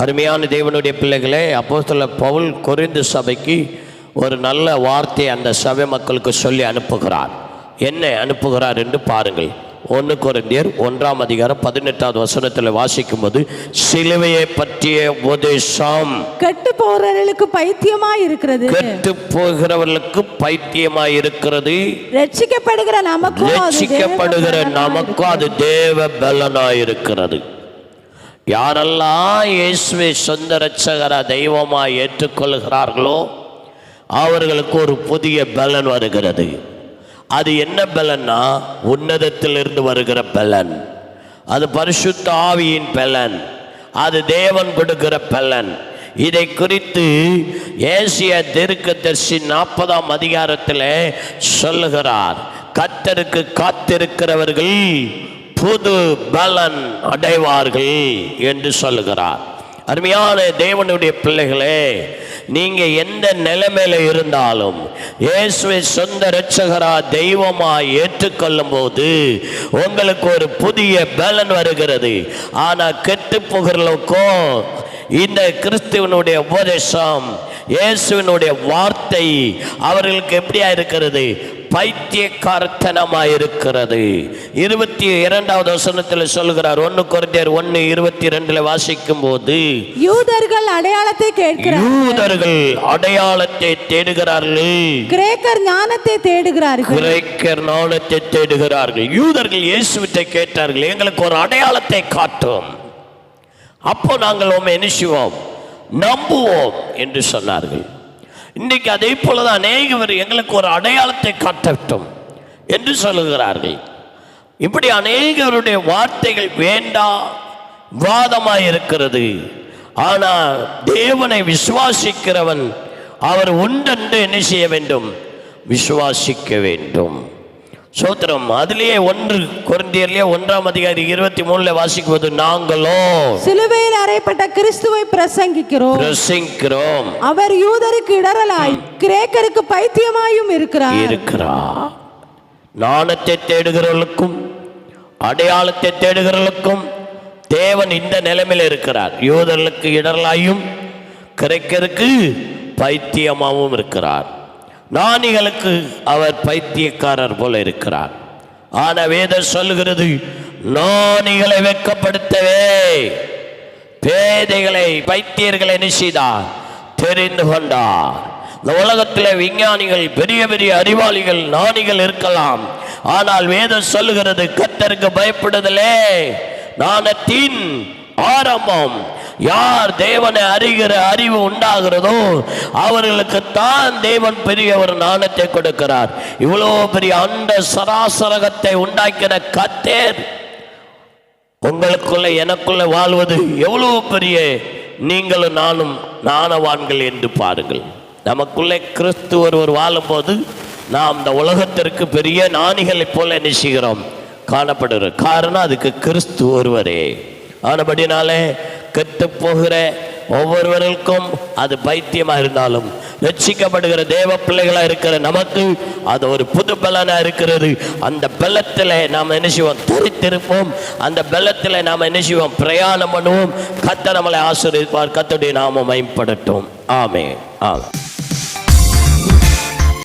அருமையான தேவனுடைய பிள்ளைகளே அப்போஸ்தல பவுல் கொரிந்து சபைக்கு ஒரு நல்ல வார்த்தை அந்த சபை மக்களுக்கு சொல்லி அனுப்புகிறார். என்ன அனுப்புகிறார் என்று பாருங்கள். ஒன்று கொரிந்தியர் ஒன்றாம் அதிகாரம் பதினெட்டாவது வசனத்தில் வாசிக்கும்போது சிலுவையை பற்றிய உபதேசம் கெட்டு போறவர்களுக்கு பைத்தியமா இருக்கிறது. கெட்டு போகிறவர்களுக்கு பைத்தியமாய் இருக்கிறது. ரட்சிக்கப்படுகிற நமக்கும் ரட்சிக்கப்படுகிற நமக்கும் அது தேவ பலனாய் இருக்கிறது. யாரெல்லாம் இயேசுவை சொந்த ரட்சகர தெய்வமாக ஏற்றுக்கொள்கிறார்களோ அவர்களுக்கு ஒரு புதிய பலன் வருகிறது. அது என்ன பலன்னா உன்னதத்திலிருந்து வருகிற பலன். அது பரிசுத்த ஆவியின் பலன். அது தேவன் கொடுக்கிற பலன். இதை குறித்து ஏசிய தீர்க்கதரிசி நாற்பதாம் அதிகாரத்தில் சொல்லுகிறார். கத்தருக்கு காத்திருக்கிறவர்கள் புது பலன் அடைவார்கள் என்று சொல்லுகிறார் அருமையான தேவனுடைய பிள்ளைகளே நீங்க எந்த நிலைமையில இருந்தாலும் இயேசுவை சொந்த ரட்சகரா தெய்வமா ஏற்றுக்கொள்ளும் போது உங்களுக்கு ஒரு புதிய பலன் வருகிறது. ஆனா கெட்டு போகிறவர்களுக்கும் இந்த கிறிஸ்துவனுடைய உபதேசம் இயேசுவினுடைய வார்த்தை அவர்களுக்கு எப்படியா இருக்கிறது? பைத்தியக்காரத்தனமா இருக்கிறது இருபத்தி இரண்டாவது வசனத்தில் சொல்கிறார் ஒன்று குறைந்தர் ஒன்று இருபத்தி ரெண்டுல வாசிக்கும் போது யூதர்கள் அடையாளத்தை கேட்கிறார் யூதர்கள் அடையாளத்தை தேடுகிறார்கள். கிரேக்கர் ஞானத்தை தேடுகிறார்கள். கிரேக்கர் நாணத்தை தேடுகிறார்கள். யூதர்கள் இயேசுவித்தை கேட்டார்கள் எங்களுக்கு ஒரு அடையாளத்தை காட்டும். அப்போ நாங்கள் உண்மை என்ன செய்வோம் நம்புவோம் என்று சொன்னார்கள். இன்றைக்கு அதே போலதான் அநேகவர் எங்களுக்கு ஒரு அடையாளத்தை காட்டட்டும் என்று சொல்லுகிறார்கள். இப்படி அநேகருடைய வார்த்தைகள் வேண்டா விவாதமாக இருக்கிறது. ஆனால் தேவனை விசுவாசிக்கிறவன் அவர் உண்டென்று என்ன செய்ய வேண்டும்? விசுவாசிக்க வேண்டும். சோத்திரம். அதிலேயே ஒன்று குருந்தியர்லேயே ஒன்றாம் அதிகாரி இருபத்தி மூணுல வாசிக்கும்போது நாங்களோ சிலுவையில் அறையப்பட்ட கிறிஸ்துவை பிரசங்கிக்கிறோம். பிரசிக்கிறோம் அவர் யூதருக்கு இடரலாய் கிரேக்கருக்கு பைத்தியமாயும் இருக்கிறார். இருக்கிறா நாணத்தை தேடுகிறவர்களுக்கும் அடையாளத்தை தேடுகிறவர்களுக்கும் தேவன் இந்த நிலைமையில் இருக்கிறார். யூதர்களுக்கு இடரலாயும் கிரேக்கருக்கு பைத்தியமாகவும் இருக்கிறார். ஞானிகளுக்கு அவர் பைத்தியக்காரர் போல இருக்கிறார். ஆன வேதம் சொல்லுகிறது ஞானிகளை வெட்கப்படுத்தவே. பேதைகளை பைத்தியர்களை என்ன தெரிந்து கொண்டார். இந்த உலகத்தில் விஞ்ஞானிகள் பெரிய பெரிய அறிவாளிகள் ஞானிகள் இருக்கலாம். ஆனால் வேதம் சொல்லுகிறது கத்தருக்கு பயப்படுதலே. நாணத்தின் ஆரம்பம். யார் தேவனை அறிகிற அறிவு உண்டாகிறதோ அவர்களுக்கு தான் தேவன் பெரிய ஒரு நாணத்தை கொடுக்கிறார். இவ்வளோ பெரிய அண்ட சராசரகத்தை உண்டாக்கின கத்தேர் உங்களுக்குள்ள எனக்குள்ள வாழ்வது எவ்வளவு பெரிய நீங்களும் நானும் நாணவான்கள் என்று பாருங்கள். நமக்குள்ளே கிறிஸ்து ஒருவர் வாழும்போது நாம் இந்த உலகத்திற்கு பெரிய நாணிகளைப் போல என்ன காணப்படுகிற காணப்படுகிறோம் காரணம் அதுக்கு கிறிஸ்து ஒருவரே. ஆனபடினாலே கெட்டு போகிற ஒவ்வொருவருக்கும் அது பைத்தியமாக இருந்தாலும் ரட்சிக்கப்படுகிற தேவ பிள்ளைகளாக இருக்கிற நமக்கு அது ஒரு புது பலனாக இருக்கிறது. அந்த பலத்தில் நாம் என்ன செய்வோம்? தரித்திருப்போம். அந்த பலத்தில் நாம் என்ன செய்வோம்? பிரயாணம் பண்ணுவோம். கத்த நம்மளை ஆசிரியப்பார் கத்தோடைய நாம பயன்படட்டும் ஆமே ஆமே